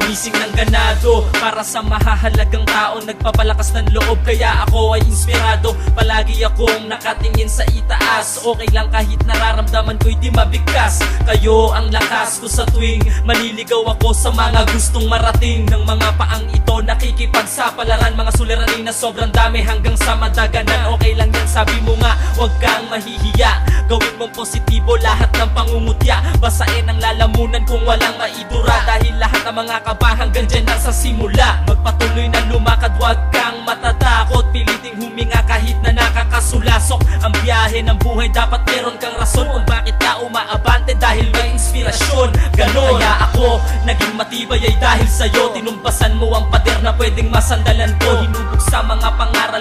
Gumising ng ganado para sa mahahalagang tao. Nagpapalakas ng loob kaya ako ay inspirado. Palagi akong nakatingin sa itaas. Okay lang kahit nararamdaman ko'y di mabigkas Kayo ang lakas ko sa tuwing Maniligaw ako sa mga gustong marating. Ng mga paang ito nakikipagsapalaran Mga suliranin na sobrang dami hanggang sa madaganan. Okay lang sabi mo nga Huwag kang mahihiya. Gawin mong positibo lahat ng pangungutya. Basain ang lalamunan kung walang maidura. Dahil lahat ng mga kaba hanggang dyan sa simula. Magpatuloy na lumakad Huwag kang matatakot. Piliting huminga kahit na nakakasulasok. Ang biyahe ng buhay dapat meron kang rason Kung bakit ka umaabante dahil may inspirasyon. Ganon. Kaya ako naging matibay ay dahil sa'yo. Tinumbasan mo ang pader na pwedeng masandalan ko. Hinubog sa mga pangaral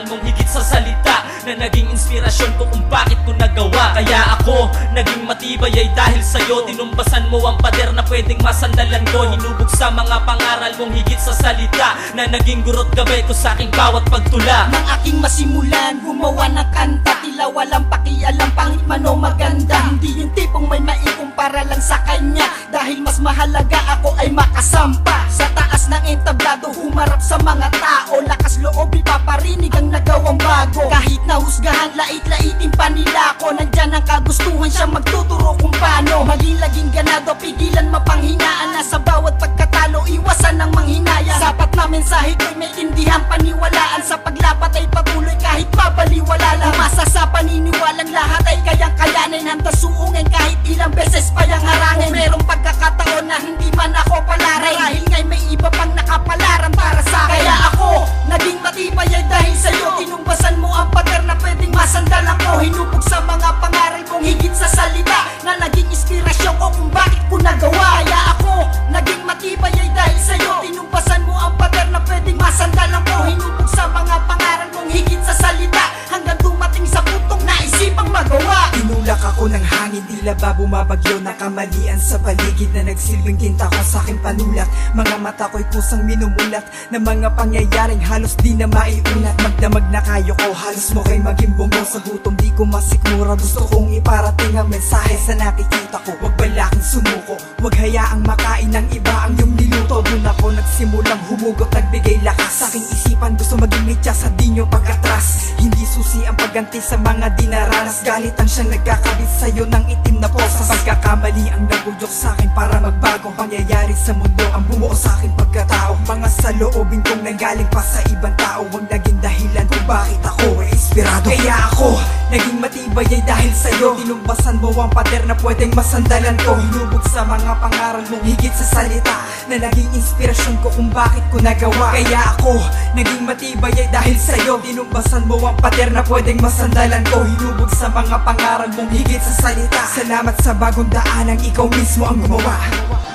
naging inspirasyon ko kung bakit ko nagawa. Kaya ako naging matibay ay dahil sa'yo. Tinumbasan mo ang pader na pwedeng masandalan ko. Hinubog sa mga pangaral mong higit sa salita Na naging gurot gabay ko sa aking bawat pagtula. Nang aking masimulan, gumawa ng kanta. Tila walang pakialam, pangit man o maganda. Hindi yung tipong may maikumpara lang sa kanya. Dahil mas mahalaga ako ay makasampa Sa taas ng entablado, humarap sa mga kagustuhan siya magtuturo kung paano. Maging laging ganado, pigilan mapanghinaan. Na sa bawat pagkatalo, iwasan ng manghinaya. Sapat na mensahe ko'y may tindihan paniwalaan. Sa paglapat ay patuloy kahit mabaliwala lang. Umasa sa paniniwalang lahat ay kayang kayanin Handa suungin kahit ako ng hangin, tila ba bumabagyo Nakamalian sa paligid na nagsilbing tinta ko sa aking panulat. Mga mata ko'y pusang minumulat Na mga pangyayaring halos di na maiulat. Magdamag na kayo ko, halos mo kay maging bumbo Sa gutom di ko masikmura Gusto kong iparating ang mensahe sa nakikita ko. Huwag balaking sumuko, huwag hayaang makain ng iba ang iyong niluto. Doon ako nagsimulang humugot, nagbigay lakas. Sa aking isipan gusto maging mitya sa di nyo pagkatras Hindi pagganti sa mga dinaranas Galit ang siyang nagkakabit sa'yo ng itim na posa. Pagkakamali ang nabudok sa akin para magbago Pangyayari sa mundo. Ang bumuo sa akin pagkatao Mga saloobin kong nanggaling pa sa ibang tao. Ang naging dahilan kung bakit ako inspirado Kaya ako, naging matibay ay dahil sa'yo. Tinumbasan mo ang pader na pwedeng masandalan ko. Hinubog sa mga pangaral mong higit sa salita Na naging inspirasyon ko kung bakit ko nagawa. Kaya ako, naging matibay ay dahil sa'yo. Tinumbasan mo ang pader na pwedeng masandalan ko. Hinubog sa mga pangaral mong higit sa salita. Salamat sa bagong daanang ikaw mismo ang gumawa